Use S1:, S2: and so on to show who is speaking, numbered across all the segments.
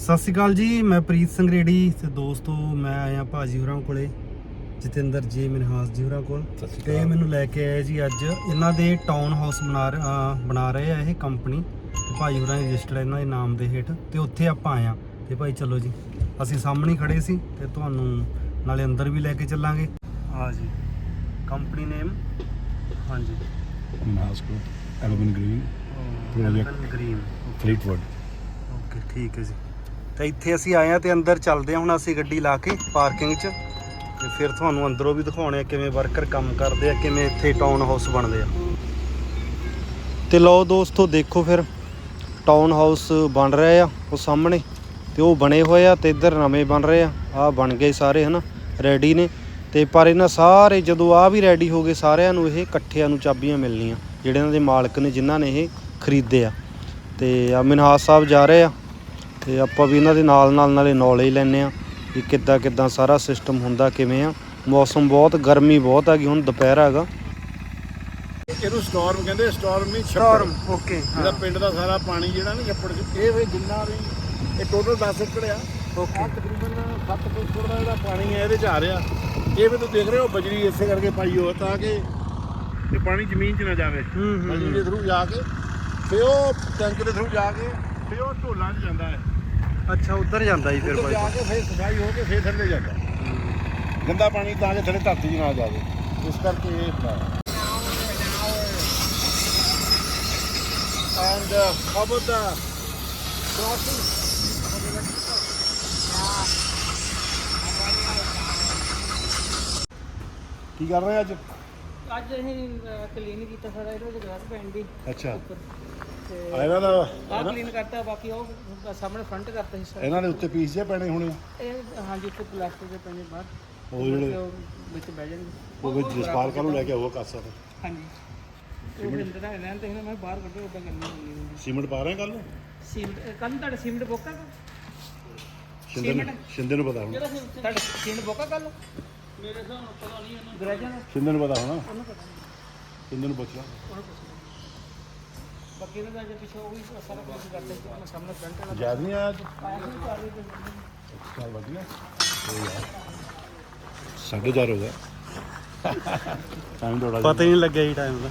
S1: ਸਤਿ ਸ਼੍ਰੀ ਅਕਾਲ ਜੀ ਮੈਂ ਪ੍ਰੀਤ ਸਿੰਘ ਰੇੜੀ ਤੇ ਦੋਸਤੋ ਮੈਂ ਆਇਆ ਭਾਜੀ ਹੋਰਾਂ ਕੋਲੇ ਜਤਿੰਦਰ ਜੀ ਮਨਹਾਸ ਜੀ ਹੋਰਾਂ ਕੋਲ ਤੇ ਮੈਨੂੰ ਲੈ ਕੇ ਆਏ ਜੀ ਅੱਜ। ਇਹਨਾਂ ਦੇ ਟਾਊਨ ਹਾਊਸ ਬਣਾ ਬਣਾ ਰਹੇ ਆ ਇਹ ਕੰਪਨੀ ਤੇ ਭਾਜੀ ਹੋਰਾਂ ਰਜਿਸਟਰਡ ਇਹਨਾਂ ਦੇ ਨਾਮ ਦੇ ਹੇਠ। ਤੇ ਉੱਥੇ ਆਪਾਂ ਆਇਆ ਤੇ ਭਾਈ ਚਲੋ ਜੀ ਅਸੀਂ ਸਾਹਮਣੇ ਖੜੇ ਸੀ ਤੇ ਤੁਹਾਨੂੰ ਨਾਲੇ ਅੰਦਰ ਵੀ ਲੈ ਕੇ ਚੱਲਾਂਗੇ। ਆ ਜੀ ਕੰਪਨੀ ਨੇਮ ਹਾਂਜੀ।
S2: ਨਾਸਕੋ eleven green Project.
S1: Green
S2: Fleetwood
S1: okay ਠੀਕ ਹੈ ਜੀ। ਤਾਂ ਇੱਥੇ ਅਸੀਂ ਆਏ ਆ ਤੇ ਅੰਦਰ ਚੱਲਦੇ ਆ ਹੁਣ ਅਸੀਂ ਗੱਡੀ ਲਾ ਕੇ ਪਾਰਕਿੰਗ 'ਚ ਤੇ ਫਿਰ ਤੁਹਾਨੂੰ ਅੰਦਰੋਂ ਵੀ ਦਿਖਾਉਣੇ ਆ ਕਿਵੇਂ ਵਰਕਰ ਕੰਮ ਕਰਦੇ ਆ, ਕਿਵੇਂ ਇੱਥੇ ਟਾਊਨ ਹਾਊਸ ਬਣਦੇ ਆ। ਤੇ ਲਓ ਦੋਸਤੋ, ਦੇਖੋ ਫਿਰ ਟਾਊਨ ਹਾਊਸ ਬਣ ਰਹੇ ਆ ਉਹ ਸਾਹਮਣੇ ਤੇ ਉਹ ਬਣੇ ਹੋਏ ਆ ਤੇ ਇੱਧਰ ਨਵੇਂ ਬਣ ਰਹੇ ਆ ਆ ਬਣ ਗਏ ਸਾਰੇ ਹਨਾ ਰੈਡੀ ਨੇ। ਤੇ ਪਰ ਇਹਨਾਂ ਸਾਰੇ ਜਦੋਂ ਆ ਵੀ ਰੈਡੀ ਹੋ ਗਏ ਸਾਰਿਆਂ ਨੂੰ ਇਹ ਇਕੱਠਿਆਂ ਨੂੰ ਚਾਬੀਆਂ ਮਿਲਣੀਆਂ, ਜਿਹੜੇ ਇਹਨਾਂ ਦੇ ਮਾਲਕ ਨੇ ਜਿਨ੍ਹਾਂ ਨੇ ਇਹ ਖਰੀਦੇ ਆ। ਤੇ ਆ ਮਿਨਹਾਸ ਸਾਹਿਬ ਜਾ ਰਹੇ ਆ। ਤੇ ਆਪਾਂ ਵੀ ਇਹਨਾਂ ਦੇ ਨਾਲ ਨਾਲ ਨਾਲੇ ਨੌਲੇਜ ਲੈਣੇ ਆ ਕਿ ਕਿੱਦਾਂ ਕਿੱਦਾਂ ਸਾਰਾ ਸਿਸਟਮ ਹੁੰਦਾ ਕਿਵੇਂ ਆ। ਮੌਸਮ ਬਹੁਤ ਗਰਮੀ ਬਹੁਤ ਹੈਗੀ ਹੁਣ ਦੁਪਹਿਰ ਹੈਗਾ।
S2: ਇਹਨੂੰ ਸਟਾਰਮ ਕਹਿੰਦੇ ਸਟਾਰਮ ਨਹੀਂ ਛੱਪੜ।
S1: ਓਕੇ
S2: ਜਿਹੜਾ ਪਿੰਡ ਦਾ ਸਾਰਾ ਪਾਣੀ ਜਿਹੜਾ ਨਾ ਛੱਪੜ ਚ ਇਹ ਵੀ ਜਿੰਨਾ ਵੀ ਇਹ ਟੋਟਲ 10 ਏਕੜ ਆ।
S1: ਓਕੇ
S2: ਤਕਰੀਬਨ 7 ਫੁੱਟ ਦਾ ਜਿਹੜਾ ਪਾਣੀ ਹੈ ਇਹਦੇ ਚ ਆ ਰਿਹਾ। ਇਹ ਵੀ ਤੁਸੀਂ ਦੇਖ ਰਹੇ ਹੋ ਬਜਰੀ ਇਸੇ ਕਰਕੇ ਪਾਈ ਹੋ ਤਾਂ ਕਿ ਇਹ ਪਾਣੀ ਜ਼ਮੀਨ 'ਚ ਨਾ ਜਾਵੇ।
S1: ਹੂੰ, ਹੂੰ,
S2: ਬਜਰੀ ਦੇ ਥਰੂ ਜਾ ਕੇ ਫਿਰ ਉਹ ਟੈਂਕ ਦੇ ਥਰੂ ਜਾ ਕੇ ਫਿਰ ਉਹ ਢੋਲਾਂ 'ਚ ਜਾਂਦਾ ਹੈ।
S1: ਅੱਛਾ ਉੱਧਰ ਜਾਂਦਾ ਜੀ ਫਿਰ
S2: ਉੱਧਰ
S1: ਬਾਈ।
S2: ਜਾ ਕੇ ਫਿਰ ਸਫ਼ਾਈ ਹੋ ਕੇ ਫਿਰ ਥੱਲੇ ਜਾਂਦਾ। ਗੰਦਾ ਪਾਣੀ ਤਾਂ ਕਿ ਥੱਲੇ ਧਰਤੀ 'ਚ ਨਾ ਜਾਵੇ। ਇਸ ਕਰਕੇ ਇਹ ਬਣਾਇਆ and how about the crossing? ਕੀ ਕਰ ਰਹੇ ਅੱਜ?
S3: ਅੱਜ ਅਸੀਂ ਕਲੀਨ ਕੀਤਾ ਸਾਰਾ ਇਹਦੇ ਵਿੱਚ ਗਲਾਸ ਪੈਣ ਦੀ
S2: ਅੱਛਾ।
S3: ਤੇ
S2: ਆ ਇਹਨਾਂ ਦਾ
S3: ਆਹ ਕਲੀਨ ਕਰਤਾ ਬਾਕੀ ਉਹ ਸਾਹਮਣੇ ਫਰੰਟ ਕਰਤਾ ਸੀ ਸਾਰਾ।
S2: ਇਹਨਾਂ ਦੇ ਉੱਤੇ ਪੀਸ ਜੇ ਪੈਣੇ ਹੋਣੇ
S3: ਇਹ ਹਾਂਜੀ ਉੱਤੇ ਪਲਾਸਟਿਕ ਦੇ ਪੈਣੇ ਬਾਹਰ।
S2: ਉਹ ਜਿਹੜੇ
S3: ਉਹ ਵਿੱਚ ਬਹਿ ਜਾਣਗੇ।
S2: ਉਹ ਵਿੱਚ ਜਸਪਾਲ ਕਾ ਨੂੰ ਲੈ ਕੇ ਆਊਗਾ ਕਾਸਾ ਤੇ
S3: ਹਾਂਜੀ। ਉਹ ਵੀ ਅੰਦਰ ਰਹਿਣ ਤੇ ਮੈਂ ਬਾਹਰ ਕੱਢੋ ਉਦਾਂ ਕਰਨੀ ਹੁੰਦੀ
S2: ਸੀਮੈਂਟ ਪਾ ਰਹੇ ਕੱਲ
S3: ਸੀਮਟ ਕੱਲ ਤੁਹਾਡਾ ਸੀਮਟ ਬੋਕਾ
S2: ਸ਼ਿੰਦੇ ਨੂੰ ਸ਼ਿੰਦੇ ਨੂੰ ਪਤਾ ਹੋਣਾ।
S3: ਤੁਹਾਡਾ ਸੀਮਟ ਬੋਕਾ ਕੱਲ ਮੇਰੇ ਹਿਸਾਬ ਨਾਲ ਪਤਾ ਨਹੀਂ ਉਹਨੂੰ ਗਰੇਜਾਂ ਦਾ
S2: ਸ਼ਿੰਦੇ ਨੂੰ ਪਤਾ ਹੋਣਾ।
S3: ਉਹਨੂੰ ਪਤਾ
S2: ਸ਼ਿੰਦੇ ਨੂੰ ਪੁੱਛ ਲਾ।
S3: ਉਹਨੂੰ ਪੁੱਛ ਇਹਨਾਂ ਦਾ ਜੇ ਪਿੱਛੇ ਉਹ ਵੀ ਸਾਰਾ ਕੁਝ ਕਰਤਾ ਸੀ ਆਪਣਾ ਸਾਹਮਣੇ ਫਰੰਟ ਵਾਲਾ
S2: ਯਾਦ ਨਹੀਂ ਆਇਆ ਚੱਲ ਵਧੀਆ। ਸਾਢੇ ਚਾਰ ਹੋ ਗਿਆ। ਟਾਈਮ ਥੋੜਾ
S1: ਪਤਾ ਹੀ ਨਹੀਂ ਲੱਗਿਆ ਜੀ ਟਾਈਮ ਦਾ।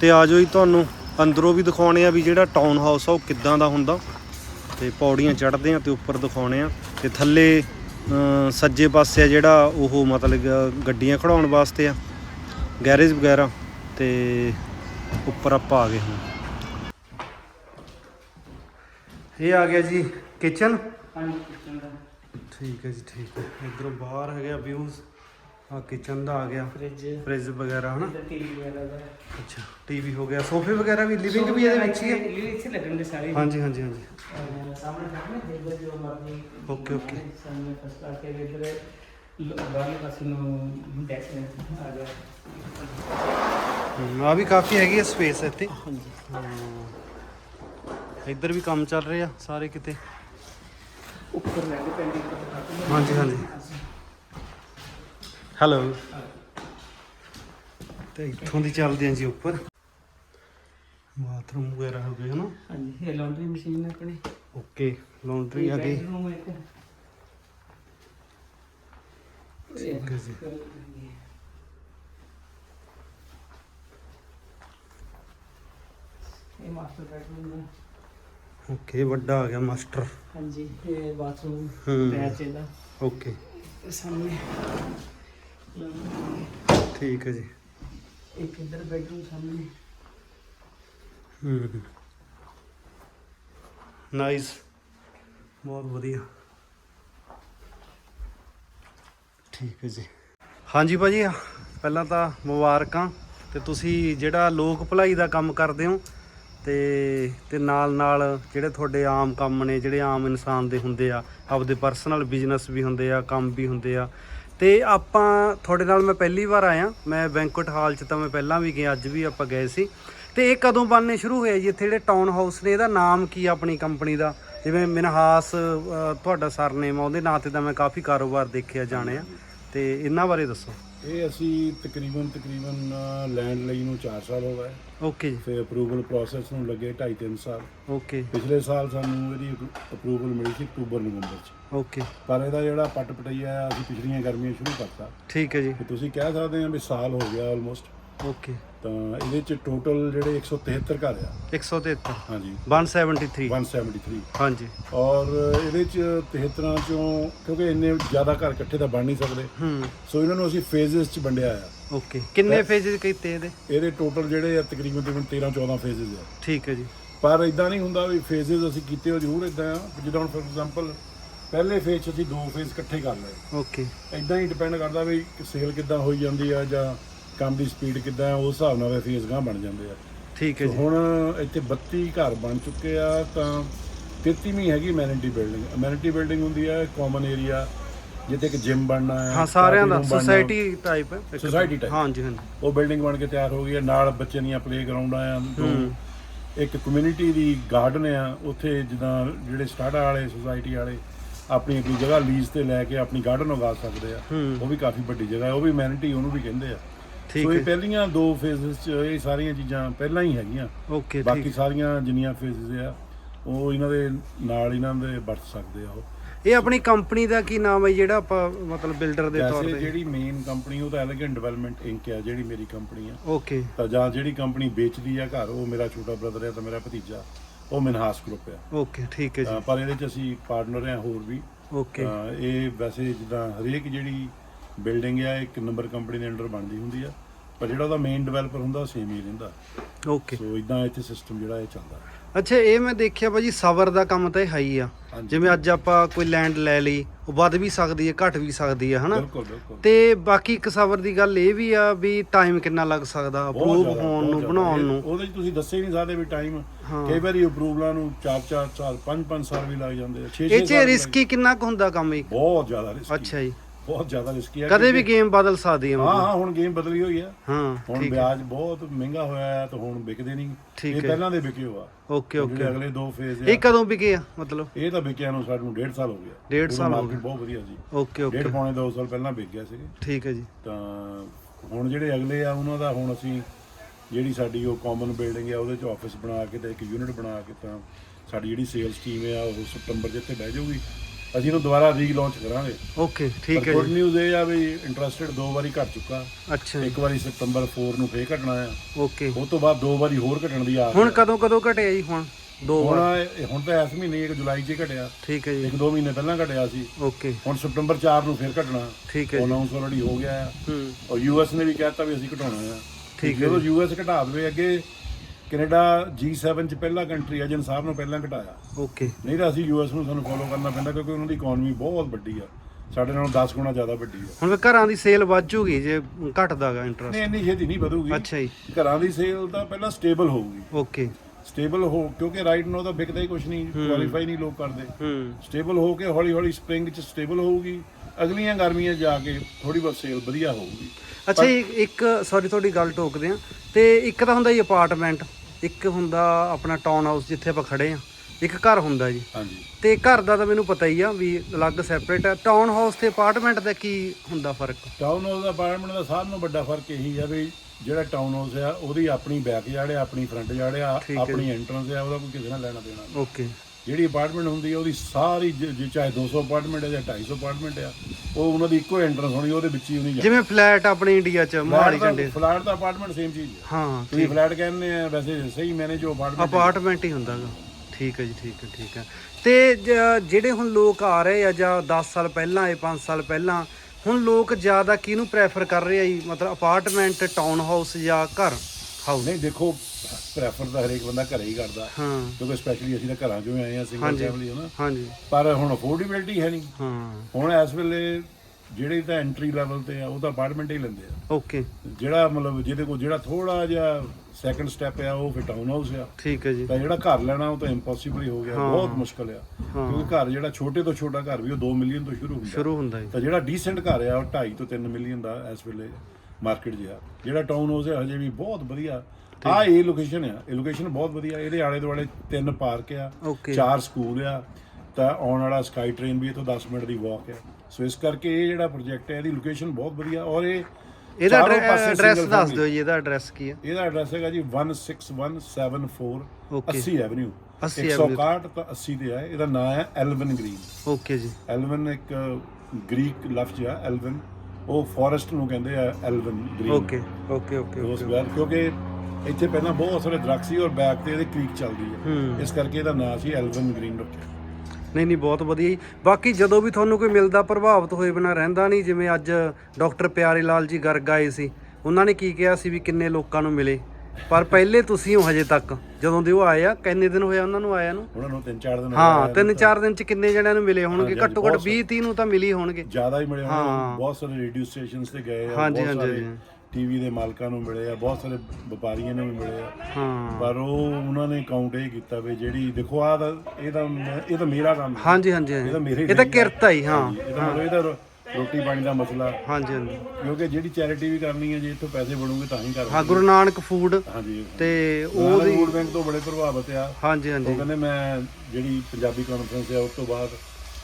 S1: ਤੇ ਆ ਜਾਓ ਜੀ ਤੁਹਾਨੂੰ ਅੰਦਰੋਂ ਵੀ ਦਿਖਾਉਣੇ ਆ ਵੀ ਜਿਹੜਾ ਟਾਊਨ ਹਾਊਸ ਆ ਉਹ ਕਿੱਦਾਂ ਦਾ ਹੁੰਦਾ। ਤੇ ਪੌੜੀਆਂ ਚੜ੍ਹਦੇ ਆ ਤੇ ਉੱਪਰ ਦਿਖਾਉਣੇ ਆ। ਤੇ ਥੱਲੇ ਸੱਜੇ ਪਾਸੇ ਆ ਜਿਹੜਾ ਉਹ ਮਤਲਬ ਗੱਡੀਆਂ ਖੜਾਉਣ ਵਾਸਤੇ ਆ। ਗੈਰੇਜ ਵਗੈਰਾ। ਤੇ ਉੱਪਰ ਆਪਾਂ ਆ ਗਏ ਹੁਣ। ਇਹ ਆ ਗਿਆ ਜੀ ਕਿਚਨ
S3: ਹਾਂਜੀ ਕਿਚਨ ਦਾ।
S1: ਠੀਕ ਹੈ ਜੀ ਠੀਕ ਹੈ। ਇਧਰੋਂ ਬਾਹਰ ਹੈਗਾ ਵਿਊਜ਼ ਆ ਕਿਚਨ ਦਾ ਆ ਗਿਆ।
S3: ਫ੍ਰਿਜ
S1: ਫ੍ਰਿਜ ਵਗੈਰਾ ਹਨਾ?
S3: ਇੱਧਰ ਟੀਵੀ ਵਗੈਰਾ ਦਾ।
S1: ਅੱਛਾ ਟੀਵੀ ਹੋ ਗਿਆ। ਸੋਫੇ ਵਗੈਰਾ ਵੀ ਲਿਵਿੰਗ ਵੀ ਇਹਦੇ ਵਿੱਚ ਹੀ ਹੈ?
S3: ਲਿਵਿੰਗ ਇੱਥੇ ਲੱਗਣਗੇ ਸਾਰੇ।
S1: ਹਾਂਜੀ ਹਾਂਜੀ ਹਾਂਜੀ।
S3: ਸਾਹਮਣੇ ਸਾਹਮਣੇ ਦੇਖੋ ਜੋ ਮਰਜ਼ੀ।
S1: ਓਕੇ ਓਕੇ
S3: ਸਾਹਮਣੇ ਫਸਟ ਆ ਕੇ ਇੱਧਰ ਬਾਹਰਲੇ ਪਾਸੇ ਨੂੰ ਡੈਕ ਆ ਗਿਆ।
S1: ਆ ਵੀ ਕਾਫੀ ਹੈਗੀ ਹੈ ਸਪੇਸ ਇੱਥੇ।
S3: ਹਾਂਜੀ।
S1: ਇੱਧਰ ਵੀ ਕੰਮ ਚੱਲ ਰਿਹਾ ਸਾਰੇ ਕਿਤੇ।
S3: ਉੱਪਰ ਲੈ ਕੇ ਪੈਂਦੀ ਉੱਪਰ
S1: ਹਾਂਜੀ ਹਾਂਜੀ। ਹੈਲੋ ਤੇ ਇੱਥੋਂ ਦੀ ਚੱਲਦੇ ਹਾਂ ਜੀ ਉੱਪਰ। ਬਾਥਰੂਮ ਵਗੈਰਾ ਹੋ ਗਏ ਹਨਾ?
S3: ਹਾਂਜੀ ਇਹ ਲਾਂਡਰੀ ਮਸ਼ੀਨ ਹੈ ਆਪਣੀ।
S1: ਓਕੇ ਲਾਉਂਡਰੀ ਆ ਗਈ। ਠੀਕ ਹੈ ਜੀ।
S3: ਇਹ ਮਾਸਟਰ ਬੈਡਰੂਮ ਹੈ
S1: ਓਕੇ ਵੱਡਾ ਆ ਗਿਆ ਮਾਸਟਰ
S3: ਹਾਂਜੀ ਇਹ ਬਾਥਰੂਮ
S1: ਹੂੰ।
S3: ਅਟੈਚ ਇਹਦਾ।
S1: ਓਕੇ
S3: ਤੇ ਸਾਹਮਣੇ
S1: ਠੀਕ ਹੈ ਜੀ।
S3: ਇੱਕ ਇੱਧਰ ਬੈਡਰੂਮ ਸਾਹਮਣੇ।
S1: ਹੂੰ। ਨਾਈਸ ਬਹੁਤ ਵਧੀਆ। ਠੀਕ ਹੈ ਜੀ। ਹਾਂਜੀ ਭਾਜੀ ਪਹਿਲਾਂ ਤਾਂ ਮੁਬਾਰਕਾਂ। ਤੇ ਤੁਸੀਂ ਜਿਹੜਾ ਲੋਕ ਭਲਾਈ ਦਾ ਕੰਮ ਕਰਦੇ ਹੋ ਤੇ ਤੇ ਨਾਲ ਨਾਲ ਜਿਹੜੇ ਤੁਹਾਡੇ ਆਮ ਕੰਮ ਨੇ ਜਿਹੜੇ ਆਮ ਇਨਸਾਨ ਦੇ ਹੁੰਦੇ ਆ ਆਪਦੇ ਪਰਸਨਲ ਬਿਜ਼ਨਸ ਵੀ ਹੁੰਦੇ ਆ ਕੰਮ ਵੀ ਹੁੰਦੇ ਆ। ਤੇ ਆਪਾਂ ਤੁਹਾਡੇ ਨਾਲ ਮੈਂ ਪਹਿਲੀ ਵਾਰ ਆਇਆ ਮੈਂ ਬੈਂਕੁਏਟ ਹਾਲ 'ਚ ਤਾਂ ਮੈਂ ਪਹਿਲਾਂ ਵੀ ਗਿਆ ਅੱਜ ਵੀ ਆਪਾਂ ਗਏ ਸੀ। ਤੇ ਇਹ ਕਦੋਂ ਬਣਨੇ ਸ਼ੁਰੂ ਹੋਏ ਜੀ? ਇੱਥੇ ਜਿਹੜੇ ਟਾਊਨ ਹਾਊਸ ਨੇ ਇਹਦਾ ਨਾਮ ਕੀ ਆ ਆਪਣੀ ਕੰਪਨੀ ਦਾ? ਜਿਵੇਂ ਮਿਨਹਾਸ ਅ, ਤੁਹਾਡਾ ਸਰਨੇਮ ਆ ਉਹਦੇ ਨਾਂ ਤੇ ਤਾਂ ਮੈਂ ਕਾਫੀ ਕਾਰੋਬਾਰ ਦੇਖਿਆ ਜਾਣਿਆ। ਆ ਤੇ ਇਹਨਾਂ ਬਾਰੇ ਦੱਸੋ।
S2: ਇਹ ਅਸੀਂ ਤਕਰੀਬਨ ਤਕਰੀਬਨ ਲੈਂਡ ਲਈ ਨੂੰ 4 ਸਾਲ ਹੋ ਗਏ।
S1: ਓਕੇ ਜੀ
S2: ਫਿਰ ਅਪਰੂਵਲ ਪ੍ਰੋਸੈਸ ਨੂੰ ਲੱਗੇ 2.5 3 ਸਾਲ।
S1: ਓਕੇ
S2: ਪਿਛਲੇ ਸਾਲ ਸਾਨੂੰ ਇਹਦੀ ਅਪਰੂਵਲ ਮਿਲੀ ਸੀ ਅਕਤੂਬਰ ਨਵੰਬਰ ਚ।
S1: ਓਕੇ
S2: ਪਰ ਇਹਦਾ ਜਿਹੜਾ ਪੱਟ ਪਟਈਆ ਅਸੀਂ ਪਿਛਲੀਆਂ ਗਰਮੀਆਂ ਸ਼ੁਰੂ ਕਰਤਾ।
S1: ਠੀਕ ਹੈ ਜੀ।
S2: ਤੇ ਤੁਸੀਂ ਕਹਿ ਸਕਦੇ ਆ ਵੀ ਸਾਲ ਹੋ ਗਿਆ ਆਲਮੋਸਟ
S1: ਓਕੇ
S2: ਤਾਂ ਇਹਦੇ ਚ ਟੋਟਲ ਜਿਹੜੇ 173 ਘਰ ਆ।
S1: 173
S2: ਹਾਂਜੀ।
S1: 173
S2: 173
S1: ਹਾਂਜੀ।
S2: ਔਰ ਇਹਦੇ ਚ 73 ਚੋਂ ਕਿਉਂਕਿ ਇੰਨੇ ਜ਼ਿਆਦਾ ਘਰ ਇਕੱਠੇ ਤਾਂ ਬਣ ਨਹੀਂ ਸਕਦੇ।
S1: ਹੂੰ।
S2: ਸੋ ਇਹਨਾਂ ਨੂੰ ਅਸੀਂ ਫੇਜ਼ਸ ਚ ਵੰਡਿਆ ਆ।
S1: ਓਕੇ ਕਿੰਨੇ ਫੇਜ਼ਸ ਕੀਤੇ ਇਹਦੇ
S2: ਇਹਦੇ ਟੋਟਲ ਜਿਹੜੇ ਆ ਤਕਰੀਬਨ ਤਕਰੀਬਨ 13 14 ਫੇਜ਼ਸ ਆ।
S1: ਠੀਕ ਹੈ ਜੀ।
S2: ਪਰ ਇਦਾਂ ਨਹੀਂ ਹੁੰਦਾ ਵੀ ਫੇਜ਼ਸ ਅਸੀਂ ਕੀਤੇ ਹੋ ਜ਼ਰੂਰ ਇਦਾਂ ਆ। ਜਿੱਦਾਂ ਹੁਣ ਫੋਰ ਐਗਜ਼ਾਮਪਲ ਪਹਿਲੇ ਫੇਜ਼ 'ਚ ਅਸੀਂ ਦੋ ਫੇਜ਼ ਇਕੱਠੇ ਕਰ ਲਏ।
S1: ਓਕੇ
S2: ਇਦਾਂ ਹੀ ਡਿਪੈਂਡ ਕਰਦਾ ਵੀ ਸੇਲ ਕਿੱਦਾਂ ਹੋਈ ਜਾਂਦੀ ਆ ਜਾਂ ਕੰਮ ਦੀ ਸਪੀਡ ਕਿੱਦਾਂ ਆ ਉਸ ਹਿਸਾਬ ਨਾਲ ਫੇਜ਼ ਗਾਂ ਬਣ ਜਾਂਦੇ ਆ।
S1: ਠੀਕ ਹੈ ਜੀ।
S2: ਹੁਣ ਇੱਥੇ 32 ਘਰ ਬਣ ਚੁੱਕੇ ਆ ਤਾਂ 33ਵੀਂ ਹੈਗੀ ਅਮੈਨਿਟੀ ਬਿਲਡਿੰਗ ਅਮੈਨਿਟੀ ਬਿਲਡਿੰਗ ਹੁੰਦੀ ਆ ਕਾਮਨ ਏਰੀਆ ਜਿੱਥੇ ਇੱਕ ਜਿਮ ਬਣਨਾ ਹੈ
S1: ਹਾਂ ਸਾਰਿਆਂ ਦਾ। ਸੋਸਾਇਟੀ ਟਾਈਪ ਹੈ।
S2: Society type।
S1: ਹਾਂਜੀ ਹਾਂਜੀ।
S2: ਉਹ ਬਿਲਡਿੰਗ ਬਣ ਕੇ ਤਿਆਰ ਹੋ ਗਈ ਹੈ ਨਾਲ ਬੱਚਿਆਂ ਦੀਆਂ ਪਲੇਗਰਾਉਂਡਾਂ ਆ ਇੱਕ ਕਮਿਊਨਿਟੀ ਦੀ ਗਾਰਡਨ ਆ ਉੱਥੇ ਜਿੱਦਾਂ ਜਿਹੜੇ ਸਟਾਰਟਾ ਵਾਲੇ ਸੁਸਾਇਟੀ ਵਾਲੇ ਆਪਣੀ ਆਪਣੀ ਜਗ੍ਹਾ ਲੀਜ਼ ਤੇ ਲੈ ਕੇ ਆਪਣੀ ਗਾਰਡਨ ਉਗਾ ਸਕਦੇ ਆ।
S1: ਹੂੰ।
S2: ਉਹ ਵੀ ਕਾਫੀ ਵੱਡੀ ਜਗ੍ਹਾ ਹੈ ਉਹ ਵੀ ਮੈਨਿਟੀ ਉਹਨੂੰ ਵੀ ਕਹਿੰਦੇ ਆ। ਸੋ ਇਹ ਪਹਿਲੀਆਂ ਦੋ ਫੇਜ਼ਸ ਚ ਇਹ ਸਾਰੀਆਂ ਚੀਜ਼ਾਂ ਪਹਿਲਾਂ ਹੀ ਹੈਗੀਆਂ।
S1: ਓਕੇ
S2: ਬਾਕੀ
S1: ਠੀਕ।
S2: ਸਾਰੀਆਂ ਜਿੰਨੀਆਂ ਫੇਜ਼ਸ ਆ ਉਹ ਇਹਨਾਂ ਦੇ ਨਾਲ ਇਹਨਾਂ ਦੇ ਵਰਤ ਸਕਦੇ ਆ ਉਹ।
S1: ਇਹ ਆਪਣੀ ਕੰਪਨੀ ਦਾ ਕੀ ਨਾਮ ਹੈ ਜਿਹੜਾ ਆਪਾਂ ਮਤਲਬ ਬਿਲਡਰ ਦੇ ਤੌਰ
S2: ਵੈਸੇ
S1: ਤੇ?
S2: ਜਿਹੜੀ ਮੇਨ ਕੰਪਨੀ ਉਹ ਤਾਂ ਐਲੀਗੈਂਟ ਡਿਵੈਲਪਮੈਂਟ ਇੰਕ ਆ ਜਿਹੜੀ ਮੇਰੀ ਕੰਪਨੀ ਆ।
S1: ਓਕੇ
S2: ਤਾਂ ਜਾਂ ਜਿਹੜੀ ਕੰਪਨੀ ਵੇਚਦੀ ਆ ਘਰ ਉਹ ਮੇਰਾ ਛੋਟਾ ਬ੍ਰਦਰ ਹੈ ਤਾਂ ਮੇਰਾ ਭਤੀਜਾ ਉਹ ਮਨਹਾਸ ਗਰੁੱਪ ਆ।
S1: ਓਕੇ ਠੀਕ ਹੈ ਜੀ।
S2: ਤਾਂ ਪਰ ਇਹਦੇ ਚ ਅਸੀਂ ਪਾਰਟਨਰ ਆ ਹੋਰ ਵੀ।
S1: ਓਕੇ
S2: ਤਾਂ ਇਹ ਵੈਸੇ ਜਿੱਦਾਂ ਹਰੇਕ ਜਿਹੜੀ ਬਿਲਡਿੰਗ ਆ ਇੱਕ ਨੰਬਰ ਕੰਪਨੀ ਦੇ ਅੰਡਰ ਬਣਦੀ ਹੁੰਦੀ ਆ ਪਰ ਜਿਹੜਾ ਉਹਦਾ ਮੇਨ ਡਿਵੈਲਪਰ ਹੁੰਦਾ ਸੇਮ ਹੀ ਰਹਿੰਦਾ।
S1: ਓਕੇ
S2: ਸੋ ਇਦਾਂ ਇੱਥੇ ਸਿਸਟਮ ਜਿਹੜਾ ਇਹ ਚੱਲਦਾ।
S1: ਅੱਛਾ ਇਹ ਮੈਂ ਦੇਖਿਆ ਭਾਜੀ ਸਬਰ ਦਾ ਕੰਮ ਤਾਂ ਇਹ ਹੈ ਹੀ ਆ। ਜਿਵੇਂ ਅੱਜ ਆਪਾਂ ਕੋਈ ਲੈਂਡ ਲੈ ਲਈ ਉਹ ਵੱਧ ਵੀ ਸਕਦੀ ਹੈ ਘਟ ਵੀ ਸਕਦੀ ਹੈ ਹਨਾ?
S2: ਬਿਲਕੁਲ ਬਿਲਕੁਲ।
S1: ਤੇ ਬਾਕੀ ਇੱਕ ਸਬਰ ਦੀ ਗੱਲ ਇਹ ਵੀ ਆ ਵੀ ਟਾਈਮ ਕਿੰਨਾ ਲੱਗ ਸਕਦਾ ਅਪਰੂਵ ਹੋਣ ਨੂੰ। ਬਣਾਉਣ ਨੂੰ।
S2: ਉਹਦੇ ਤੁਸੀਂ ਦੱਸੇ ਨਹੀਂ ਸਕਦੇ ਵੀ ਟਾਈਮ। ਕਈ ਵਾਰੀ ਅਪਰੂਵਲਾਂ ਨੂੰ 4-4 ਸਾਲ 5-5 ਸਾਲ ਵੀ ਲੱਗ ਜਾਂਦੇ ਆ 6-6
S1: ਇਹ ਚ ਰਿਸਕੀ ਕਿੰਨਾ ਕੁ ਹੁੰਦਾ ਕੰਮ ਇਹ
S2: ਬਹੁਤ ਜ਼ਿਆਦਾ ਰਿਸਕੀ
S1: ਅੱਛਾ ਜੀ।
S2: ਬਹੁਤ ਜ਼ਿਆਦਾ ਰਿਸਕੀ ਆ
S1: ਕਦੇ ਵੀ ਗੇਮ ਬਦਲ ਸਕਦੀ ਹੈ
S2: ਹਾਂ ਹਾਂ ਹੁਣ ਗੇਮ ਬਦਲੀ ਹੋਈ ਆ।
S1: ਹਾਂ
S2: ਹੁਣ
S1: ਹੈ।
S2: ਵਿਆਜ ਬਹੁਤ ਮਹਿੰਗਾ ਹੋਇਆ ਹੈ ਤਾਂ ਹੁਣ ਵਿਕਦੇ ਨਹੀਂ। ਇਹ
S1: ਹੈ।
S2: ਪਹਿਲਾਂ ਦੇ ਵਿਕੇ ਹੋਆ।
S1: Okay okay.
S2: ਅਗਲੇ ਦੋ ਫੇਜ਼
S1: ਇਹ ਕਦੋਂ ਵਿਕੇ ਆ ਮਤਲਬ?
S2: ਇਹ ਤਾਂ ਵਿਕਿਆ ਨੂੰ ਸਾਨੂੰ 1.5 ਸਾਲ ਹੋ ਗਿਆ।
S1: ਡੇਢ ਸਾਲ ਹੋ
S2: ਮਾਰਕੀਟ ਬਹੁਤ ਵਧੀਆ ਸੀ।
S1: Okay okay.
S2: ਡੇਢ ਪੌਣੇ 2 ਸਾਲ ਪਹਿਲਾਂ ਵਿਕ ਗਿਆ ਸੀ
S1: ਠੀਕ ਹੈ ਜੀ।
S2: ਤਾਂ ਹੁਣ ਜਿਹੜੇ ਅਗਲੇ ਆ ਉਹਨਾਂ ਦਾ ਹੁਣ ਅਸੀਂ ਜਿਹੜੀ ਸਾਡੀ ਉਹ ਕਾਮਨ ਬਿਲਡਿੰਗ ਆ ਉਹਦੇ ਚ ਆਫਿਸ ਬਣਾ ਕੇ ਤੇ ਇੱਕ ਯੂਨਿਟ ਬਣਾ ਕੇ ਤਾਂ ਸਾਡੀ ਜਿਹੜੀ ਸੇਲਸ ਟੀਮ ਆ ਉਹ ਸਤੰਬਰ ਇੱਥੇ ਬਹਿ ਜਾਊਗੀ। ਅਸੀਂ ਇਹਨੂੰ ਦੁਬਾਰਾ ਰੀਲਾਂਚ ਕਰਾਂਗੇ।
S1: ਓਕੇ ਠੀਕ ਹੈ
S2: ਗੁੱਡ
S1: ਜੀ।
S2: ਨਿਊਜ਼ ਇਹ ਆ ਵੀ ਇੰਟਰਸਟਿਡ ਦੋ ਵਾਰੀ ਘਟ ਚੁੱਕਾ।
S1: ਅੱਛਾ ਜੀ।
S2: ਇੱਕ ਵਾਰੀ ਸਤੰਬਰ 4 ਨੂੰ ਫੇਰ ਘਟਣਾ ਆ।
S1: ਓਕੇ
S2: ਉਹ ਤੋਂ ਬਾਅਦ ਦੋ ਵਾਰੀ ਹੋਰ ਘਟਣ ਦੀ ਆਸ
S1: ਹੁਣ। ਕਦੋਂ ਕਦੋਂ ਘਟਿਆ ਜੀ ਹੁਣ? ਦੋ
S2: ਹੁਣ
S1: ਵਾਰ।
S2: ਇਹ- ਹੁਣ ਤਾਂ ਇਸ ਮਹੀਨੇ ਇੱਕ ਜੁਲਾਈ 'ਚ ਹੀ ਘਟਿਆ।
S1: ਠੀਕ ਹੈ ਜੀ।
S2: ਇੱਕ ਦੋ ਮਹੀਨੇ ਪਹਿਲਾਂ ਘਟਿਆ ਸੀ।
S1: ਓਕੇ
S2: ਹੁਣ ਸਤੰਬਰ 4 ਨੂੰ ਫੇਰ ਘਟਣਾ।
S1: ਠੀਕ ਹੈ ਜੀ।
S2: ਅਨਾਉਂਸ ਆਲਰੇਡੀ ਹੋ ਗਿਆ। ਆ
S1: ਹੂੰ।
S2: ਔਰ ਯੂਐਸ ਨੇ ਵੀ ਕਹਿਤਾ ਵੀ ਅਸੀਂ ਘਟਾਉਣਾ ਆ।
S1: ਠੀਕ ਹੈ
S2: ਜਦੋਂ ਯੂਐਸ ਘਟਾ ਦੇਵੇ ਅੱਗੇ ਕੈਨੇਡਾ G7 ਚ ਪਹਿਲਾ ਕੰਟਰੀ ਆ ਜਿਨ ਸਾਹਿਬ ਨੂੰ ਪਹਿਲਾਂ ਘਟਾਇਆ।
S1: ਓਕੇ
S2: ਨਹੀਂ ਤਾਂ ਅਸੀਂ ਯੂਐਸ ਨੂੰ ਸਾਨੂੰ ਫੋਲੋ ਕਰਨਾ ਪੈਂਦਾ ਕਿਉਂਕਿ ਉਹਨਾਂ ਦੀ ਇਕਨੋਮੀ ਬਹੁਤ ਵੱਡੀ ਆ। ਸਾਡੇ ਨਾਲੋਂ 10 ਗੁਣਾ ਜ਼ਿਆਦਾ ਵੱਡੀ ਆ।
S1: ਹੁਣ ਫਿਰ ਘਰਾਂ ਦੀ ਸੇਲ ਵੱਧ ਜੂਗੀ ਜੇ ਘਟਦਾਗਾ ਇੰਟਰਸਟ
S2: ਨਹੀਂ ਇੰਨੀ ਛੇਤੀ ਨਹੀਂ ਵਧੂਗੀ।
S1: ਅੱਛਾ ਜੀ।
S2: ਘਰਾਂ ਦੀ ਸੇਲ ਤਾਂ ਪਹਿਲਾਂ ਸਟੇਬਲ ਹੋਊਗੀ।
S1: ਓਕੇ
S2: ਸਟੇਬਲ ਹੋ ਕਿਉਂਕਿ ਰਾਈਟ ਨੂੰ ਤਾਂ ਵਿਕਦਾ ਹੀ ਕੁਝ ਨਹੀਂ ਕੁਆਲੀਫਾਈ ਨਹੀਂ ਲੋਕ ਕਰਦੇ। ਸਟੇਬਲ ਹੋ ਕੇ ਹੌਲੀ ਹੌਲੀ ਸਪ੍ਰਿੰਗ ਚ ਸਟੇਬਲ ਹੋਊਗੀ। ਅਗਲੀਆਂ ਗਰਮੀਆਂ ਜਾ ਕੇ ਥੋੜੀ ਬਹੁਤ ਸੇਲ ਵਧੀਆ ਹੋਊਗੀ।
S1: ਅੱਛਾ ਇੱਕ ਸੌਰੀ ਤੁਹਾਡੀ ਗੱਲ ਟੋਕਦੇ ਆ। ਤੇ ਇੱਕ ਤਾਂ ਹੁੰਦਾ ਜੀ ਅਪਾਰਟਮੈਂਟ ਇੱਕ ਹੁੰਦਾ ਆਪਣਾ ਟਾਊਨ ਹਾਊਸ ਜਿੱਥੇ ਆਪਾਂ ਖੜੇ ਆ ਇੱਕ ਘਰ ਹੁੰਦਾ ਜੀ।
S2: ਹਾਂਜੀ।
S1: ਤੇ ਘਰ ਦਾ ਤਾਂ ਮੈਨੂੰ ਪਤਾ ਹੀ ਆ ਵੀ ਅਲੱਗ ਸੈਪਰੇਟ ਆ। ਟਾਊਨ ਹਾਊਸ ਤੇ ਅਪਾਰਟਮੈਂਟ ਦਾ ਕੀ ਹੁੰਦਾ ਫ਼ਰਕ?
S2: ਟਾਊਨ ਹਾਊਸ ਦਾ ਅਪਾਰਟਮੈਂਟ ਦਾ ਸਾਰਿਆਂ ਨਾਲੋਂ ਵੱਡਾ ਫ਼ਰਕ ਇਹੀ ਆ ਵੀ ਜਿਹੜਾ ਟਾਊਨ ਹਾਊਸ ਆ ਉਹਦੀ ਆਪਣੀ ਬੈਕ ਯਾਰਡ ਆ ਆਪਣੀ ਫਰੰਟ ਯਾਰਡ ਆ
S1: ਠੀਕ ਹੈ।
S2: ਆਪਣੀ ਐਂਟਰੈਂਸ ਆ ਉਹਦਾ ਕੋਈ ਕਿਸੇ ਨਾਲ ਲੈਣਾ ਦੇਣਾ ਨਹੀਂ।
S1: ਓਕੇ
S2: ਜਿਹੜੀ ਅਪਾਰਟਮੈਂਟ ਹੁੰਦੀ ਆ ਉਹਦੀ ਸਾਰੀ ਜ- ਜੇ ਚਾਹੇ 200 ਅਪਾਰਟਮੈਂਟ ਆ ਜਾਂ 250 ਅਪਾਰਟਮੈਂਟ ਆ ਉਹ ਉਹਨਾਂ ਦੀ ਇੱਕੋ ਐਂਟਰੈਂਸ ਹੋਣੀ ਉਹਦੇ ਵਿੱਚ ਹੀ ਜਾ
S1: ਜਿਵੇਂ ਫਲੈਟ ਆਪਣੇ ਇੰਡੀਆ ਚ ਮੋਹਾਲੀ ਚੰਡੇ
S2: ਫਲੈਟ ਦਾ ਅਪਾਰਟਮੈਂਟ ਸੇਮ ਚੀਜ਼ ਹੈ
S1: ਹਾਂ
S2: ਤੁਸੀਂ ਫਲੈਟ ਕਹਿੰਦੇ ਆ ਵੈਸੇ ਸਹੀ ਮੈਨੇਜ ਉਹ ਅਪਾਰਟਮੈਂਟ
S1: ਅਪਾਰਟਮੈਂਟ ਹੀ ਹੁੰਦਾਗਾ ਠੀਕ ਹੈ ਜੀ ਠੀਕ ਹੈ ਠੀਕ ਹੈ। ਤੇ ਜ- ਜਿਹੜੇ ਹੁਣ ਲੋਕ ਆ ਰਹੇ ਆ ਜਾਂ 10 ਸਾਲ ਪਹਿਲਾਂ ਆਏ 5 ਸਾਲ ਪਹਿਲਾਂ ਹੁਣ ਲੋਕ ਜ਼ਿਆਦਾ ਕਿਹਨੂੰ ਪ੍ਰੈਫਰ ਕਰ ਰਹੇ ਆ ਜੀ? ਮਤਲਬ ਅਪਾਰਟਮੈਂਟ ਟਾਊਨ ਹਾਊਸ ਜਾਂ ਘਰ? ਹਾਊਸ
S2: ਨਹੀਂ ਦੇਖੋ ਪ੍ਰੈਫਰ ਤਾਂ ਹਰੇਕ ਬੰਦਾ ਘਰੇ ਹੀ ਕਰਦਾ।
S1: ਹਾਂ।
S2: ਕਿਉਂਕਿ ਸਪੈਸ਼ਲੀ ਅਸੀਂ ਤਾਂ ਘਰਾਂ ਚੋਂ ਹੀ ਆਏ ਆ ਸਿੰਗਲ
S1: ਹਾਂਜੀ।
S2: ਫੈਮਿਲੀ ਹਨਾ।
S1: ਹਾਂਜੀ।
S2: ਪਰ ਹੁਣ ਅਫੋਰਡੇਬਿਲਟੀ ਹੈ ਨਹੀਂ।
S1: ਹਾਂ।
S2: ਹੁਣ ਇਸ ਵੇਲੇ ਜਿਹੜੇ ਤਾਂ ਐਂਟਰੀ ਲੈਵਲ ਤੇ ਆ ਉਹ ਤਾਂ ਅਪਾਰਟਮੈਂਟ ਹੀ ਲੈਂਦੇ ਆ।
S1: ਓਕੇ
S2: ਜਿਹੜਾ ਮਤਲਬ ਜਿਹਦੇ ਕੋਲ ਜਿਹੜਾ ਥੋੜਾ ਜਿਹਾ ਸੈਕੰਡ ਸਟੈਪ ਆ ਉਹ ਫਿਰ ਟਾਊਨ ਹਾਊਸ ਆ।
S1: ਠੀਕ ਹੈ ਜੀ।
S2: ਤਾਂ ਜਿਹੜਾ ਘਰ ਲੈਣਾ ਉਹ ਤਾਂ ਇੰਪੋਸੀਬਲ ਹੀ ਹੋ ਗਿਆ।
S1: ਹਾਂ।
S2: ਬਹੁਤ ਮੁਸ਼ਕਲ ਆ।
S1: ਹਾਂ।
S2: ਕਿਉਂਕਿ ਘਰ ਜਿਹੜਾ ਛੋਟੇ ਤੋਂ ਛੋਟਾ ਘਰ ਵੀ ਉਹ 2 ਮਿਲੀਅਨ ਤੋਂ ਸ਼ੁਰੂ ਹੁੰਦਾ।
S1: ਸ਼ੁਰੂ ਹੁੰਦਾ ਜੀ।
S2: ਤਾਂ ਜਿਹੜਾ ਡੀਸੈਂਟ ਘਰ ਆ ਉਹ 2.5 ਤੋਂ 3 ਮਿਲੀਅਨ ਦਾ ਇਸ ਵੇਲੇ। ਮਾਰਕੀਟ ਜਿਹਾ ਜਿਹੜਾ ਟਾਊਨ ਹਾਊਸ ਹੈ ਹਜੇ ਵੀ ਬਹੁਤ ਵਧੀਆ। ਆ ਇਹ ਲੋਕੇਸ਼ਨ ਆ। ਇਹ ਲੋਕੇਸ਼ਨ ਬਹੁਤ ਵਧੀਆ। ਇਹਦੇ ਆਲੇ ਦੁਆਲੇ ਤਿੰਨ ਪਾਰਕ ਆ ਚਾਰ ਸਕੂਲ ਆ। ਤਾਂ ਆਉਣ ਵਾਲਾ ਸਕਾਈ ਟ੍ਰੇਨ ਵੀ ਇਥੋਂ 10 ਮਿੰਟ ਦੀ ਵਾਕ ਆ। ਸੋ ਇਸ ਕਰਕੇ ਇਹ ਜਿਹੜਾ ਪ੍ਰੋਜੈਕਟ ਹੈ ਇਹਦੀ ਲੋਕੇਸ਼ਨ ਬਹੁਤ ਵਧੀਆ। ਔਰ ਇਹ
S1: ਇਹਦਾ ਐਡਰੈਸ ਦੱਸ। ਦਿਓ ਜੀ ਇਹਦਾ ਐਡਰੈਸ ਕੀ ਹੈ
S2: ਇਹਦਾ ਐਡਰੈਸ ਹੈਗਾ ਜੀ 16174
S1: Okay.
S2: 80 ਐਵਨਿਊ
S1: 80
S2: 161 ਤਾਂ 80 ਤੇ ਹੈ ਇਹਦਾ ਨਾਮ ਹੈ ਐਲਵਨ ਗ੍ਰੀਨ
S1: ਓਕੇ ਜੀ।
S2: ਐਲਵਨ ਇੱਕ ਗ੍ਰੀਕ ਲਫ਼ਜ਼ ਆ ਐਲਵਨ ਉਹ ਫੋਰੈਸਟ ਨੂੰ ਕਹਿੰਦੇ ਆ eleven green.
S1: Okay okay okay
S2: ਉਸ
S1: ਓਕੇ
S2: ਕਿਉਂਕਿ ਇੱਥੇ ਪਹਿਲਾਂ ਬਹੁਤ ਸਾਰੇ ਦਰਖਤ ਸੀ ਔਰ ਬੈਕ ਤੇ ਇਹਦੇ ਕ੍ਰੀਕ ਚੱਲਦੀ ਹੈ
S1: ਹੂੰ।
S2: ਇਸ ਕਰਕੇ ਇਹਦਾ ਨਾਮ ਸੀ ਐਲਵਨ ਗ੍ਰੀਨ ਰੱਖਿਆ।
S1: ਨਹੀਂ ਨਹੀਂ ਬਹੁਤ ਵਧੀਆ ਜੀ। ਬਾਕੀ ਜਦੋਂ ਵੀ ਤੁਹਾਨੂੰ ਕੋਈ ਮਿਲਦਾ ਪ੍ਰਭਾਵਿਤ ਹੋਏ ਬਿਨਾ ਰਹਿੰਦਾ ਨਹੀਂ ਜਿਵੇਂ ਅੱਜ ਡਾਕਟਰ ਪਿਆਰੇ ਲਾਲ ਜੀ ਗਰਗ ਆਏ ਸੀ ਉਹਨਾਂ ਨੇ ਕੀ ਕਿਹਾ ਸੀ ਵੀ ਕਿੰਨੇ ਲੋਕਾਂ ਨੂੰ ਮਿਲੇ? ਪਰ ਪਹਿਲੇ ਤੁਸੀਂ ਹੋ ਹਜੇ ਤੱਕ ਜਦੋਂ ਦੇ ਉਹ ਆਏ ਆ ਕਿੰਨੇ ਦਿਨ ਹੋਇਆ ਉਹਨਾਂ ਨੂੰ ਆਇਆ ਨੂੰ?
S2: ਉਹਨਾਂ ਨੂੰ ਤਿੰਨ ਚਾਰ ਦਿਨ ਹੋ
S1: ਹਾਂ
S2: ਗਏ
S1: ਤਿੰਨ ਚਾਰ ਦਿਨ ਚ ਕਿੰਨੇ ਜਣਿਆਂ ਨੂੰ ਮਿਲੇ ਹੋਣਗੇ? ਘੱਟੋ ਘੱਟ
S2: ਬਹੁਤ
S1: 20 30 ਨੂੰ ਤਾਂ ਮਿਲੇ ਹੋਣਗੇ।
S2: ਜ਼ਿਆਦਾ ਹੀ ਮਿਲੇ ਉਹਨਾਂ
S1: ਹਾਂ।
S2: ਨੂੰ ਬਹੁਤ ਸਾਰੇ ਰੇਡੀਓ ਸਟੇਸ਼ਨਸ ਤੇ ਗਏ ਆ
S1: ਹਾਂਜੀ,
S2: ਬਹੁਤ
S1: ਹਾਂਜੀ।
S2: ਟੀਵੀ ਦੇ ਮਾਲਕਾਂ ਨੂੰ ਮਿਲੇ ਆ ਬਹੁਤ ਸਾਰੇ ਵਪਾਰੀਆਂ ਨੂੰ ਵੀ ਮਿਲੇ ਆ।
S1: ਹਾਂ।
S2: ਪਰ ਉਹ ਉਹਨਾਂ ਨੇ ਕਾਊਂਟ ਇਹ ਕੀਤਾ ਵੀ ਜਿਹੜੀ ਦੇਖੋ ਆ ਇਹ ਤਾਂ ਇਹ ਤਾਂ ਮੇਰਾ ਕੰਮ
S1: ਹਾਂਜੀ ਹਾਂਜੀ
S2: ਇਹ ਤਾਂ। ਮੇਰੇ
S1: ਇਹ ਤਾਂ। ਕਿਰਤ ਹੀ ਹਾਂ।
S2: ਹਾਂਜੀ, ਇਹ ਤਾਂ ਮਤਲਬ ਇਹਦਾ ਰੋਟੀ ਪਾਣੀ ਦਾ ਮਸਲਾ।
S1: ਹਾਂਜੀ ਹਾਂਜੀ।
S2: ਕਿਉਂਕਿ ਜਿਹੜੀ ਚੈਰਿਟੀ ਵੀ ਕਰਨੀ ਹੈ ਜੇ ਇੱਥੋਂ ਪੈਸੇ ਬਣੂਗੇ ਤਾਂ ਹੀ ਕਰ
S1: ਹਾਂ ਗੁਰੂ ਨਾਨਕ ਫੂਡ
S2: ਹਾਂਜੀ।
S1: ਤੇ
S2: ਉਹਦੀ
S1: ਉਹਦੀ
S2: ਵੋਟ ਬੈਂਕ ਤੋਂ ਬੜੇ ਪ੍ਰਭਾਵਿਤ ਆ।
S1: ਹਾਂਜੀ
S2: ਉਹ
S1: ਹਾਂਜੀ
S2: ਕਹਿੰਦੇ ਮੈਂ ਜਿਹੜੀ ਪੰਜਾਬੀ ਕਾਨਫਰੰਸ ਹੈ ਉਸ ਤੋਂ ਬਾਅਦ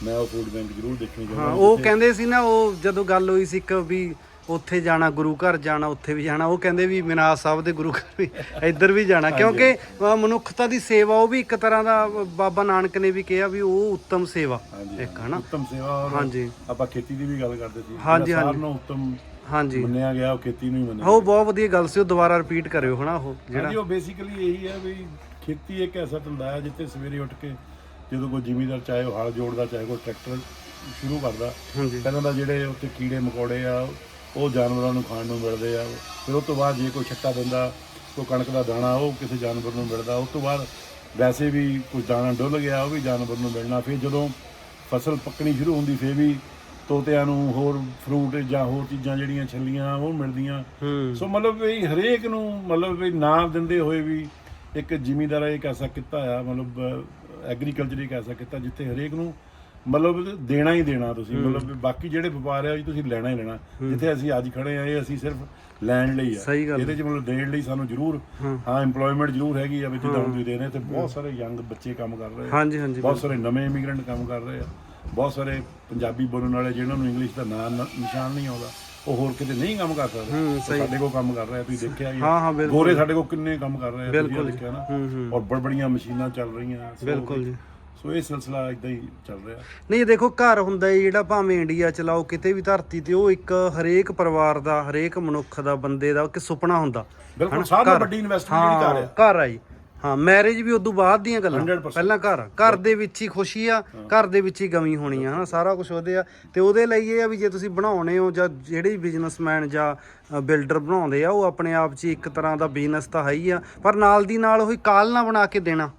S2: ਮੈਂ ਉਹ ਫੂਡ ਬੈਂਕ ਜ਼ਰੂਰ ਦੇਖਣੀ
S1: ਹਾਂ
S2: ਚਾਹੁੰਦਾ
S1: ਉਹ ਕਹਿੰਦੇ ਸੀ ਨਾ ਉਹ ਜਦੋਂ ਗੱਲ ਹੋਈ ਸੀ ਇੱਕ ਵੀ ਉੱਥੇ ਜਾਣਾ ਗੁਰੂ ਘਰ ਜਾਣਾ ਉੱਥੇ ਵੀ ਜਾਣਾ। ਉਹ ਕਹਿੰਦੇ ਵੀ ਮਿਨਾਸ ਸਾਹਿਬ ਦੇ ਗੁਰੂ ਘਰ ਵੀ ਇੱਧਰ ਵੀ ਜਾਣਾ। ਕਿਉਂਕਿ ਮਨੁੱਖਤਾ ਦੀ ਸੇਵਾ ਉਹ ਵੀ ਇੱਕ ਤਰ੍ਹਾਂ ਦਾ ਬਾਬਾ ਨਾਨਕ ਨੇ ਵੀ ਕਿਹਾ ਵੀ ਉਹ ਉੱਤਮ ਸੇਵਾ ਇੱਕ ਹਨਾ?
S2: ਉੱਤਮ ਸੇਵਾ
S1: ਹਾਂਜੀ।
S2: ਆਪਾਂ ਖੇਤੀ ਦੀ ਵੀ ਗੱਲ ਕਰਦੇ ਸੀ।
S1: ਹਾਂਜੀ, ਹਾਂਜੀ।
S2: ਨਾਲੋਂ ਉੱਤਮ
S1: ਹਾਂਜੀ।
S2: ਮੰਨਿਆ ਗਿਆ ਉਹ ਖੇਤੀ ਨੂੰ ਹੀ ਮੰਨਿਆ
S1: ਉਹ ਬਹੁਤ ਵਧੀਆ ਗੱਲ ਸੀ ਉਹ ਦੁਬਾਰਾ ਰਿਪੀਟ ਕਰਿਓ ਹਨਾ ਉਹ ਜਿਹੜਾ
S2: ਹਾਂਜੀ ਉਹ ਬੇਸਿਕਲੀ ਇਹੀ ਹੈ ਵੀ ਖੇਤੀ ਇੱਕ ਐਸਾ ਧੰਦਾ ਹੈ ਜਿੱਥੇ ਸਵੇਰੇ ਉੱਠ ਕੇ ਜਦੋਂ ਕੋਈ ਜ਼ਿਮੀਦਾਰ ਚਾਹੇ ਉਹ ਹਲ ਜੋੜਦਾ ਚਾਹੇ ਕੋਈ ਟਰੈਕਟਰ ਸ਼ੁਰੂ ਕਰਦਾ
S1: ਹਾਂਜੀ।
S2: ਪਹਿਲਾਂ ਤਾਂ ਜਿਹੜੇ ਉੱਥੇ ਕੀੜੇ ਮਕੌੜੇ ਆ ਉਹ ਜਾਨਵਰਾਂ ਨੂੰ ਖਾਣ ਨੂੰ ਮਿਲਦੇ ਆ। ਫਿਰ ਉਸ ਤੋਂ ਬਾਅਦ ਜੇ ਕੋਈ ਛੱਟਾ ਦਿੰਦਾ ਕੋਈ ਕਣਕ ਦਾ ਦਾਣਾ ਉਹ ਕਿਸੇ ਜਾਨਵਰ ਨੂੰ ਮਿਲਦਾ। ਉਸ ਤੋਂ ਬਾਅਦ ਵੈਸੇ ਵੀ ਕੋਈ ਦਾਣਾ ਡੁੱਲ ਗਿਆ ਉਹ ਵੀ ਜਾਨਵਰ ਨੂੰ ਮਿਲਣਾ। ਫਿਰ ਜਦੋਂ ਫਸਲ ਪੱਕਣੀ ਸ਼ੁਰੂ ਹੁੰਦੀ ਫਿਰ ਵੀ ਤੋਤਿਆਂ ਨੂੰ ਹੋਰ ਫਰੂਟ ਜਾਂ ਹੋਰ ਚੀਜ਼ਾਂ ਜਿਹੜੀਆਂ ਛੱਲੀਆਂ ਉਹ ਮਿਲਦੀਆਂ। ਸੋ ਮਤਲਬ ਵੀ ਹਰੇਕ ਨੂੰ ਮਤਲਬ ਵੀ ਨਾ ਦਿੰਦੇ ਹੋਏ ਵੀ ਇੱਕ ਜ਼ਿਮੀਂਦਾਰ ਇੱਕ ਐਸਾ ਕੀਤਾ ਆ ਮਤਲਬ ਐਗਰੀਕਲਚਰ ਇੱਕ ਐਸਾ ਕੀਤਾ ਜਿੱਥੇ ਹਰੇਕ ਨੂੰ ਮਤਲਬ ਦੇਣਾ ਹੀ ਦੇਣਾ ਤੁਸੀਂ ਮਤਲਬ ਵੀ ਬਾਕੀ ਜਿਹੜੇ ਵਪਾਰ ਆ ਉਹ 'ਚ ਤੁਸੀਂ ਲੈਣਾ ਹੀ ਲੈਣਾ। ਜਿੱਥੇ ਅਸੀਂ ਅੱਜ ਖੜੇ ਆ ਇਹ ਅਸੀਂ ਸਿਰਫ ਲੈਣ ਲਈ ਆ।
S1: ਸਹੀ ਗੱਲ।
S2: ਇਹਦੇ 'ਚ ਮਤਲਬ ਦੇਣ ਲਈ ਸਾਨੂੰ ਜ਼ਰੂਰ
S1: ਹਾਂ।
S2: EMPLOYMENT ਜ਼ਰੂਰ ਹੈਗੀ ਆ ਵੀ ਜਿੱਦਾਂ ਤੁਸੀਂ ਦੇ ਰਹੇ ਤੇ ਬਹੁਤ ਸਾਰੇ ਯੰਗ ਬੱਚੇ ਕੰਮ ਕਰ ਰਹੇ ਆ।
S1: ਹਾਂਜੀ ਹਾਂਜੀ
S2: ਬਹੁਤ ਸਾਰੇ ਨਵੇਂ ਇਮੀਗ੍ਰੈਂਟ ਕੰਮ ਕਰ ਰਹੇ ਆ। ਬਹੁਤ ਸਾਰੇ ਪੰਜਾਬੀ ਬੋਲਣ ਵਾਲੇ ਜਿਹਨਾਂ ਨੂੰ ਇੰਗਲਿਸ਼ ਦਾ ਨਾਂ ਨਿਸ਼ਾਨ ਨਹੀਂ ਆਉਂਦਾ ਉਹ ਹੋਰ ਕਿਤੇ ਨਹੀਂ ਕੰਮ ਕਰ ਸਕਦੇ। ਸਾਡੇ ਕੋਲ ਕੰਮ ਕਰ ਰਹੇ ਆ ਤੁਸੀਂ ਦੇਖਿਆ ਹੀ ਆ।
S1: ਹਾਂ ਹਾਂ ਬਿਲਕੁਲ।
S2: ਗੋਰੇ ਸਾਡੇ ਕੋਲ ਕਿੰਨੇ ਕੰਮ ਕਰ ਰਹੇ ਆ ਤੁਸੀਂ
S1: ਬਿਲਕੁਲ
S2: ਦੇਖਿਆ ਨਾ। ਔਰ ਬੜ ਬੜੀਆਂ ਮਸ਼ੀਨਾਂ ਚੱਲ ਰਹੀਆਂ
S1: ਬਿਲਕੁਲ ਜੀ।
S2: ਸੋ ਇਹ ਸਿਲਸਿਲਾ ਇਦਾਂ ਹੀ ਚੱਲ ਰਿਹਾ।
S1: ਨਹੀਂ ਦੇਖੋ ਘਰ ਹੁੰਦਾ ਹੈ ਜਿਹੜਾ ਭਾਵੇਂ ਇੰਡੀਆ ਚ ਲਾਓ ਕਿਤੇ ਵੀ ਧਰਤੀ ਤੇ ਉਹ ਇੱਕ ਹਰੇਕ ਪਰਿਵਾਰ ਦਾ ਹਰੇਕ ਮਨੁੱਖ ਦਾ ਬੰਦੇ ਦਾ ਇੱਕ ਸੁਪਨਾ ਹੁੰਦਾ।
S2: ਬਿਲਕੁਲ ਸਭ ਤੋਂ ਵੱਡੀ ਇਨਵੈਸਟਮੈਂਟ ਜਿਹੜੀ ਕਰ
S1: ਹਾਂ।
S2: ਰਿਹਾ
S1: ਘਰ ਆ ਜੀ। ਹਾਂ ਮੈਰਿਜ ਵੀ ਉਦੋਂ ਬਾਅਦ ਦੀਆਂ ਗੱਲਾਂ।
S2: 100%
S1: ਪਹਿਲਾਂ ਘਰ। ਘਰ ਦੇ ਵਿੱਚ ਹੀ ਖੁਸ਼ੀ ਆ ਘਰ ਦੇ ਵਿੱਚ ਹੀ ਗਮੀ ਹੋਣੀ ਆ ਹਨਾ? ਸਾਰਾ ਕੁਝ ਉਹਦੇ ਆ। ਤੇ ਉਹਦੇ ਲਈ ਇਹ ਆ ਵੀ ਜੇ ਤੁਸੀਂ ਬਣਾਉਣੇ ਹੋ ਜਾਂ ਜਿਹੜੇ ਬਿਜ਼ਨਸਮੈਨ ਜਾਂ ਬਿਲਡਰ ਬਣਾਉਂਦੇ ਆ ਉਹ ਆਪਣੇ ਆਪ 'ਚ ਇੱਕ ਤਰ੍ਹਾਂ ਦਾ ਬਿਜ਼ਨਸ ਤਾਂ ਹੈ ਹੀ ਆ। ਪਰ ਨਾਲ ਦੀ ਨਾਲ ਉਹੀ ਕਾਲ ਨਾ ਬਣਾ ਕੇ ਦੇਣਾ।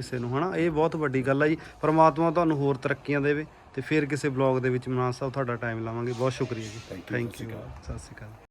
S1: ਕਿਸੇ ਨੂੰ ਹਨਾ? ਇਹ ਬਹੁਤ ਵੱਡੀ ਗੱਲ ਆ ਜੀ। ਪ੍ਰਮਾਤਮਾ ਤੁਹਾਨੂੰ ਹੋਰ ਤਰੱਕੀਆਂ ਦੇਵੇ ਤੇ ਫਿਰ ਕਿਸੇ ਬਲੌਗ ਦੇ ਵਿੱਚ ਮਨਾਨ ਸਾਹਿਬ ਤੁਹਾਡਾ ਟਾਈਮ ਲਾਵਾਂਗੇ। ਬਹੁਤ ਸ਼ੁਕਰੀਆ ਜੀ। Thank you. ਸਤਿ ਸ਼੍ਰੀ ਅਕਾਲ।